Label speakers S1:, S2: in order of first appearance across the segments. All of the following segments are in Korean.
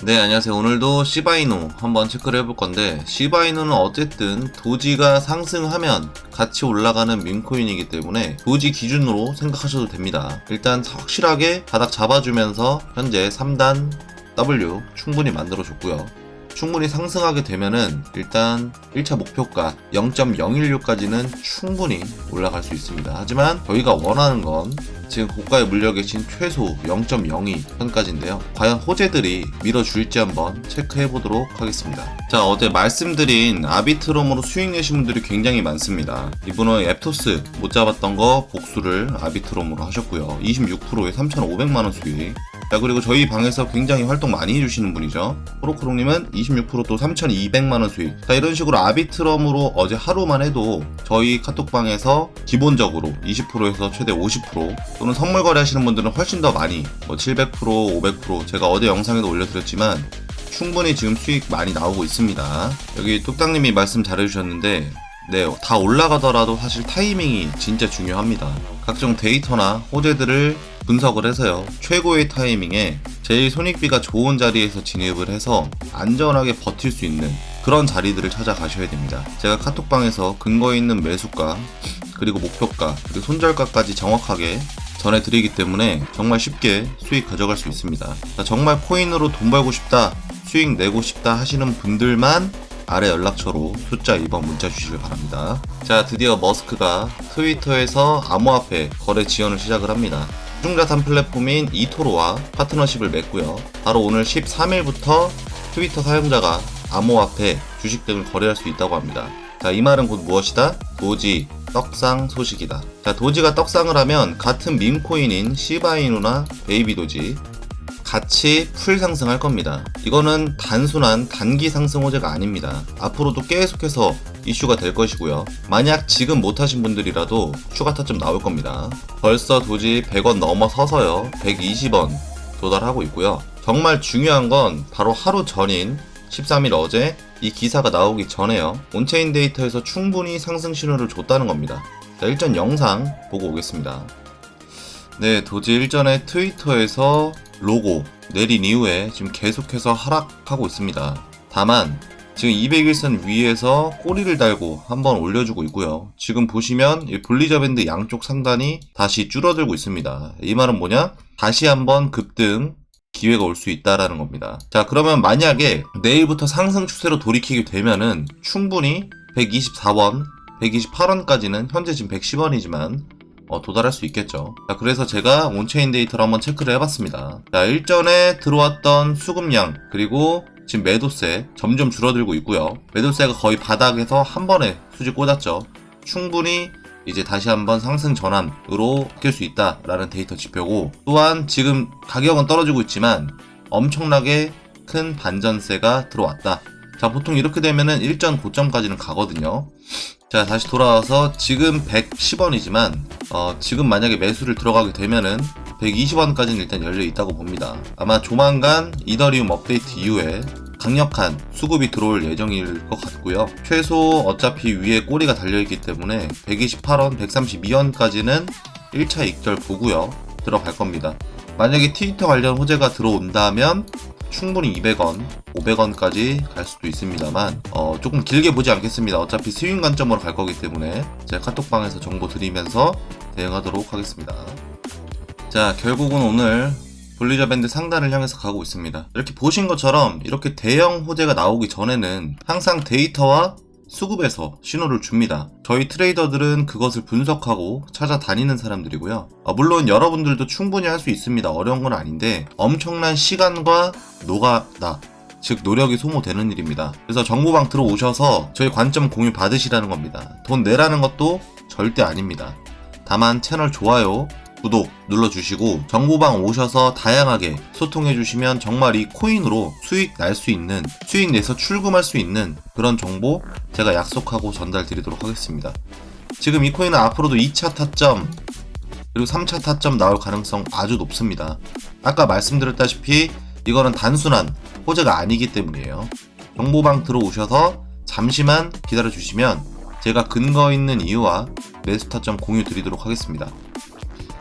S1: 네, 안녕하세요. 오늘도 시바이노 한번 체크를 해볼 건데, 시바이노는 어쨌든 도지가 상승하면 같이 올라가는 민코인이기 때문에 도지 기준으로 생각하셔도 됩니다. 일단 확실하게 바닥 잡아주면서 현재 3단 W 충분히 만들어줬고요. 충분히 상승하게 되면은 일단 1차 목표가 0.016까지는 충분히 올라갈 수 있습니다. 하지만 저희가 원하는 건 지금 고가에 물려 계신 최소 0.02 선까지인데요. 과연 호재들이 밀어줄지 한번 체크해 보도록 하겠습니다. 자, 어제 말씀드린 아비트롬으로 수익 내신 분들이 굉장히 많습니다. 이분은 앱토스 못 잡았던 거 복수를 아비트롬으로 하셨고요. 26%에 3,500만원 수익. 자 그리고 저희 방에서 굉장히 활동 많이 해주시는 분이죠. 프로크롱님은 26%또 3,200만원 수익. 자 이런 식으로 아비트럼으로 어제 하루만 해도 저희 카톡방에서 기본적으로 20%에서 최대 50% 또는 선물 거래 하시는 분들은 훨씬 더 많이 뭐 700% 500% 제가 어제 영상에도 올려드렸지만 충분히 지금 수익 많이 나오고 있습니다. 여기 뚝딱님이 말씀 잘해주셨는데 네, 다 올라가더라도 사실 타이밍이 진짜 중요합니다. 각종 데이터나 호재들을 분석을 해서요. 최고의 타이밍에 제일 손익비가 좋은 자리에서 진입을 해서 안전하게 버틸 수 있는 그런 자리들을 찾아가셔야 됩니다. 제가 카톡방에서 근거 있는 매수가, 그리고 목표가, 그리고 손절가까지 정확하게 전해드리기 때문에 정말 쉽게 수익 가져갈 수 있습니다. 자, 정말 코인으로 돈 벌고 싶다, 수익 내고 싶다 하시는 분들만 아래 연락처로 숫자 2번 문자 주시길 바랍니다. 자, 드디어 머스크가 트위터에서 암호화폐 거래 지원을 시작을 합니다. 중자산 플랫폼인 이토로와 파트너십을 맺고요. 바로 오늘 13일부터 트위터 사용자가 암호화폐, 주식 등을 거래할 수 있다고 합니다. 자, 이 말은 곧 무엇이다? 도지, 떡상 소식이다. 자, 도지가 떡상을 하면 같은 밈코인인 시바이누나 베이비도지, 같이 풀 상승할 겁니다. 이거는 단순한 단기 상승 호재가 아닙니다. 앞으로도 계속해서 이슈가 될 것이고요. 만약 지금 못하신 분들이라도 추가 타점 나올 겁니다. 벌써 도지 100원 넘어서서요. 120원 도달하고 있고요. 정말 중요한 건 바로 하루 전인 13일 어제 이 기사가 나오기 전에요. 온체인 데이터에서 충분히 상승 신호를 줬다는 겁니다. 자, 일전 영상 보고 오겠습니다. 네, 도지 일전에 트위터에서 로고 내린 이후에 지금 계속해서 하락하고 있습니다. 다만 지금 201선 위에서 꼬리를 달고 한번 올려주고 있고요. 지금 보시면 이 볼리저 밴드 양쪽 상단이 다시 줄어들고 있습니다. 이 말은 뭐냐? 다시 한번 급등 기회가 올 수 있다라는 겁니다. 자, 그러면 만약에 내일부터 상승 추세로 돌이키게 되면은 충분히 124원, 128원까지는 현재 지금 110원이지만 어, 도달할 수 있겠죠. 자, 그래서 제가 온체인 데이터를 한번 체크를 해봤습니다. 자, 일전에 들어왔던 수급량, 그리고 지금 매도세 점점 줄어들고 있고요. 매도세가 거의 바닥에서 한 번에 수직 꽂았죠. 충분히 이제 다시 한번 상승 전환으로 바뀔 수 있다라는 데이터 지표고 또한 지금 가격은 떨어지고 있지만 엄청나게 큰 반전세가 들어왔다. 자, 보통 이렇게 되면은 일전 고점까지는 가거든요. 자, 다시 돌아와서 지금 110원이지만, 어, 지금 만약에 매수를 들어가게 되면은 120원까지는 일단 열려 있다고 봅니다. 아마 조만간 이더리움 업데이트 이후에 강력한 수급이 들어올 예정일 것 같고요. 최소 어차피 위에 꼬리가 달려있기 때문에 128원, 132원까지는 1차 익절 보고요. 들어갈 겁니다. 만약에 트위터 관련 호재가 들어온다면 충분히 200원, 500원까지 갈 수도 있습니다만 어, 조금 길게 보지 않겠습니다. 어차피 스윙 관점으로 갈 거기 때문에 제가 카톡방에서 정보 드리면서 대응하도록 하겠습니다. 자, 결국은 오늘 볼리저 밴드 상단을 향해서 가고 있습니다. 이렇게 보신 것처럼 이렇게 대형 호재가 나오기 전에는 항상 데이터와 수급에서 신호를 줍니다. 저희 트레이더들은 그것을 분석하고 찾아다니는 사람들이고요. 아, 물론 여러분들도 충분히 할 수 있습니다. 어려운 건 아닌데 엄청난 시간과 노가다. 즉 노력이 소모되는 일입니다. 그래서 정보방 들어오셔서 저희 관점 공유 받으시라는 겁니다. 돈 내라는 것도 절대 아닙니다. 다만 채널 좋아요, 구독 눌러주시고 정보방 오셔서 다양하게 소통해주시면 정말 이 코인으로 수익 날 수 있는 수익 내서 출금할 수 있는 그런 정보 제가 약속하고 전달 드리도록 하겠습니다. 지금 이 코인은 앞으로도 2차 타점 그리고 3차 타점 나올 가능성 아주 높습니다. 아까 말씀드렸다시피 이거는 단순한 호재가 아니기 때문이에요. 정보방 들어오셔서 잠시만 기다려 주시면 제가 근거 있는 이유와 매수 타점 공유 드리도록 하겠습니다.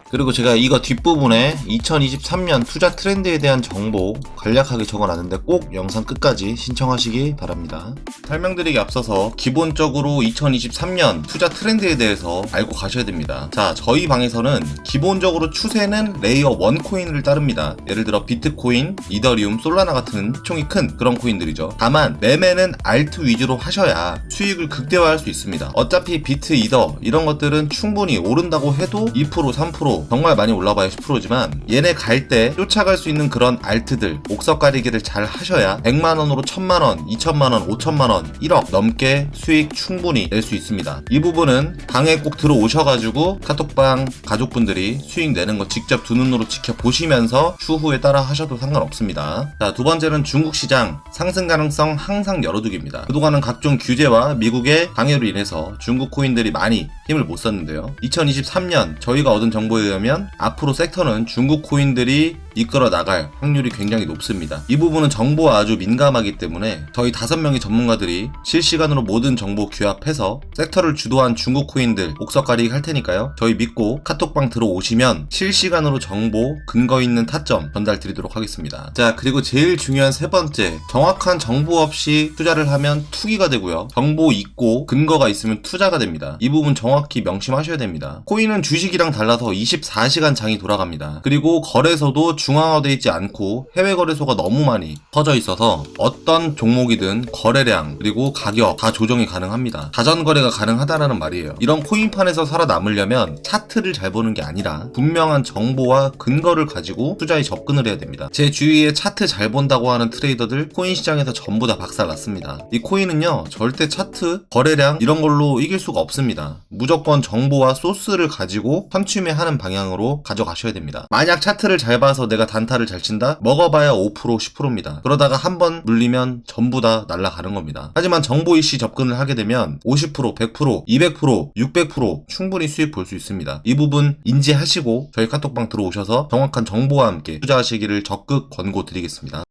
S1: 그리고 제가 이거 뒷부분에 2023년 투자 트렌드에 대한 정보 간략하게 적어놨는데 꼭 영상 끝까지 신청하시기 바랍니다. 설명드리기 앞서서 기본적으로 2023년 투자 트렌드에 대해서 알고 가셔야 됩니다. 자, 저희 방에서는 기본적으로 추세는 레이어 1 코인을 따릅니다. 예를 들어 비트코인, 이더리움, 솔라나 같은 비총이 큰 그런 코인들이죠. 다만 매매는 알트 위주로 하셔야 수익을 극대화할 수 있습니다. 어차피 비트, 이더 이런 것들은 충분히 오른다고 해도 2%, 3% 정말 많이 올라봐야 10%지만 얘네 갈 때 쫓아갈 수 있는 그런 알트들 옥석 가리기를 잘 하셔야 100만 원으로 1000만 원, 2천만 원, 5천만 원, 1억 넘게 수익 충분히 낼 수 있습니다. 이 부분은 방에 꼭 들어오셔가지고 카톡방 가족분들이 수익 내는 거 직접 두 눈으로 지켜보시면서 추후에 따라 하셔도 상관없습니다. 자, 두 번째는 중국 시장 상승 가능성 항상 열어두기입니다. 그동안은 각종 규제와 미국의 방해로 인해서 중국 코인들이 많이 힘을 못 썼는데요. 2023년 저희가 얻은 정보에 의하면 앞으로 섹터는 중국 코인들이 이끌어 나갈 확률이 굉장히 높습니다. 이 부분은 정보에 아주 민감하기 때문에 저희 다섯 명의 전문가들이 실시간으로 모든 정보 규합해서 섹터를 주도한 중국 코인들 옥석가리 할 테니까요. 저희 믿고 카톡방 들어오시면 실시간으로 정보 근거 있는 타점 전달 드리도록 하겠습니다. 자 그리고 제일 중요한 세 번째 정확한 정보 없이 투자를 하면 투기가 되고요. 정보 있고 근거가 있으면 투자가 됩니다. 이 부분 정확히 명심하셔야 됩니다. 코인은 주식이랑 달라서 24시간 장이 돌아갑니다. 그리고 거래소도 중앙화되어 있지 않고 해외 거래소가 너무 많이 퍼져 있어서 어떤 종목이든 거래량 그리고 가격 다 조정이 가능합니다. 자전 거래가 가능하다라는 말이에요. 이런 코인판에서 살아남으려면 차트를 잘 보는 게 아니라 분명한 정보와 근거를 가지고 투자에 접근을 해야 됩니다. 제 주위에 차트 잘 본다고 하는 트레이더들 코인 시장에서 전부 다 박살났습니다. 이 코인은요 절대 차트 거래량 이런 걸로 이길 수가 없습니다. 무조건 정보와 소스를 가지고 선취매하는 방향으로 가져가셔야 됩니다. 만약 차트를 잘 봐서 내가 단타를 잘 친다? 먹어봐야 5% 10%입니다. 그러다가 한 번 물리면 전부 다 날아가는 겁니다. 하지만 정보 이시 접근을 하게 되면 50% 100% 200% 600% 충분히 수익 볼 수 있습니다. 이 부분 인지하시고 저희 카톡방 들어오셔서 정확한 정보와 함께 투자하시기를 적극 권고드리겠습니다.